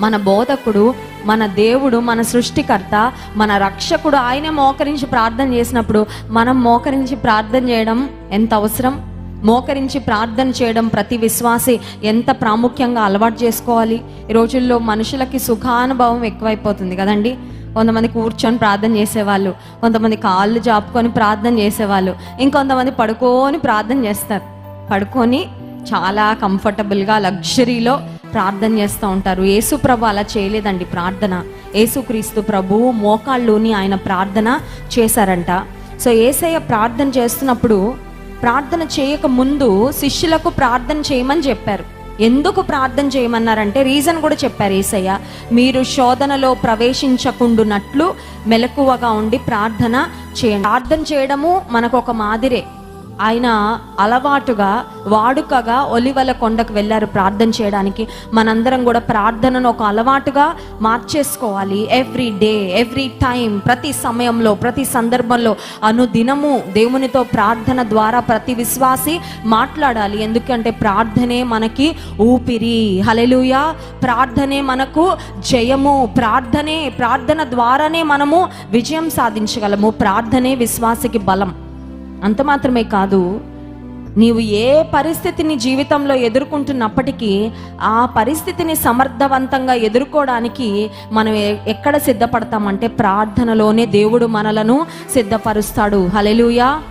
మన బోధకుడు మన దేవుడు మన సృష్టికర్త మన రక్షకుడు ఆయనే మోకరించి ప్రార్థన చేసినప్పుడు మనం మోకరించి ప్రార్థన చేయడం ఎంత అవసరం? మోకరించి ప్రార్థన చేయడం ప్రతి విశ్వాసి ఎంత ప్రాముఖ్యంగా అలవాటు చేసుకోవాలి? ఈ రోజుల్లో మనుషులకి సుఖానుభవం ఎక్కువైపోతుంది కదండి. కొంతమంది కూర్చొని ప్రార్థన చేసేవాళ్ళు కొంతమంది కాళ్ళు జాపుకొని ప్రార్థన చేసేవాళ్ళు ఇంకొంతమంది పడుకొని ప్రార్థన చేస్తారు. పడుకొని చాలా కంఫర్టబుల్గా లగ్జరీలో ప్రార్థన చేస్తూ ఉంటారు. యేసు ప్రభు అలా చేయలేదండి ప్రార్థన. యేసుక్రీస్తు ప్రభువు మోకాళ్ళుని ఆయన ప్రార్థన చేశారంట. సో ఏసయ్య ప్రార్థన చేస్తున్నప్పుడు ప్రార్థన చేయక ముందు శిష్యులకు ప్రార్థన చేయమని చెప్పారు. ఎందుకు ప్రార్థన చేయమన్నారంటే రీజన్ కూడా చెప్పారు ఏసయ్య. మీరు శోధనలో ప్రవేశించకుండునట్లు మెలకువగా ఉండి ప్రార్థన చేయండి. ప్రార్థన చేయడము మనకు ఒక మాదిరే. ఆయన అలవాటుగా వాడుకగా ఒలివల కొండకు వెళ్ళారు ప్రార్థన చేయడానికి. మనందరం కూడా ప్రార్థనను ఒక అలవాటుగా మార్చేసుకోవాలి. ఎవ్రీ డే ఎవ్రీ టైం ప్రతి సమయంలో ప్రతి సందర్భంలో అనుదినము దేవునితో ప్రార్థన ద్వారా ప్రతి విశ్వాసి మాట్లాడాలి. ఎందుకంటే ప్రార్థనే మనకి ఊపిరి. హలెలుయ ప్రార్థనే మనకు జయము. ప్రార్థనే ప్రార్థన ద్వారానే మనము విజయం సాధించగలము. ప్రార్థనే విశ్వాసికి బలం. అంత మాత్రమే కాదు నీవు ఏ పరిస్థితిని జీవితంలో ఎదుర్కొంటున్నప్పటికీ ఆ పరిస్థితిని సమర్థవంతంగా ఎదుర్కోవడానికి మనం ఎక్కడ సిద్ధపడతామంటే ప్రార్థనలోనే దేవుడు మనలను సిద్ధపరుస్తాడు. హలెలుయా